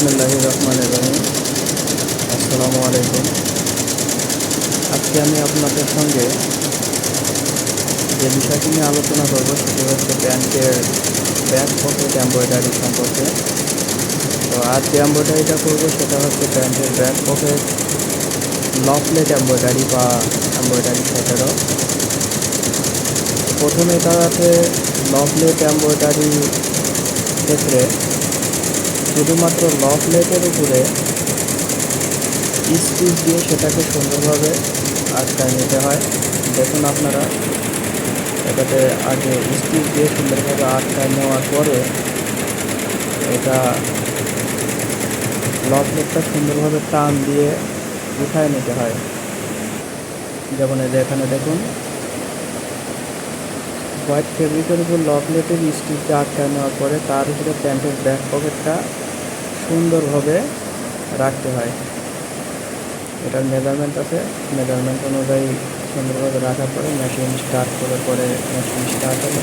বিসমুল্লাহ রহমান রহিম। আসসালামু আলাইকুম আজকে আমি আপনাদের সঙ্গে যে বিষয়টি নিয়ে আলোচনা করব সেটি হচ্ছে প্যান্টের ব্যাক পকেট এমব্রয়ডারি সম্পর্কে। তো আজ যে এমব্রয়ডারিটা করব সেটা হচ্ছে প্যান্টের ব্যাক পকেট লফলেট এমব্রয়ডারি বা এমব্রয়ডারি সতেরো প্রথমে তাতে লফলেট এমব্রয়ডারি ক্ষেত্রে শুধুমাত্র ল প্লেটের উপরে স্টিচ দিয়ে সেটাকে সুন্দরভাবে আটকায় নিতে হয়। দেখুন আপনারা, এটাতে আগে স্টিচ দিয়ে সুন্দরভাবে আটকায় নেওয়ার পরে এটা ল প্লেটটা সুন্দরভাবে টান দিয়ে উঠায় নিতে হয়। যেমন এখানে দেখুন হোয়াইট ফেব্রিকের উপর ল প্লেটের স্টিচটা আটকায় নেওয়ার পরে তার উপরে প্যান্টের ব্যাক পকেটটা সুন্দরভাবে রাখতে হয়। এটার মেজারমেন্ট আছে। মেজারমেন্ট অনুযায়ী সুন্দরভাবে রাখার পরে মেশিন স্টার্ট করার পরে মেশিন স্টার্ট হবে।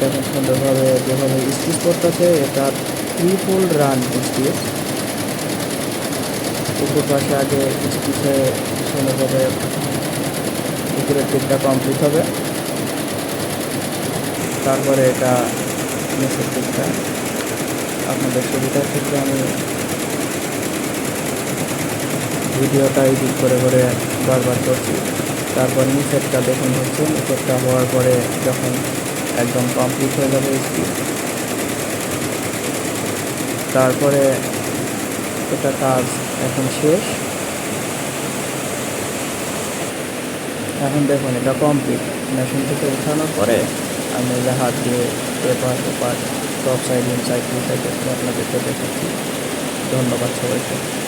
দেখুন সুন্দরভাবে যেভাবে স্টিচ করতেছে, এটা ট্রিপল রান স্টিচ উপর পাশে আগে স্টিচে সুন্দরভাবে উপরের দিকটা কমপ্লিট হবে। তারপরে এটা নিচের দিকটা। আপনাদের সুবিধার ক্ষেত্রে আমি ভিডিওটা এডিট করে করে বারবার করছি। তারপর নিচেরটা দেখুন হচ্ছে, নিচেরটা হওয়ার পরে যখন একদম কমপ্লিট হয়ে যাবে স্পিড তারপরে এটা কাজ এখন শেষ। এখন দেখুন এটা কমপ্লিট মেশিন থেকে উঠানোর পরে सामने या हाथ के पेपर के पास तो top side inside two side अपना पेपर देख सकते दोनों बात छोड़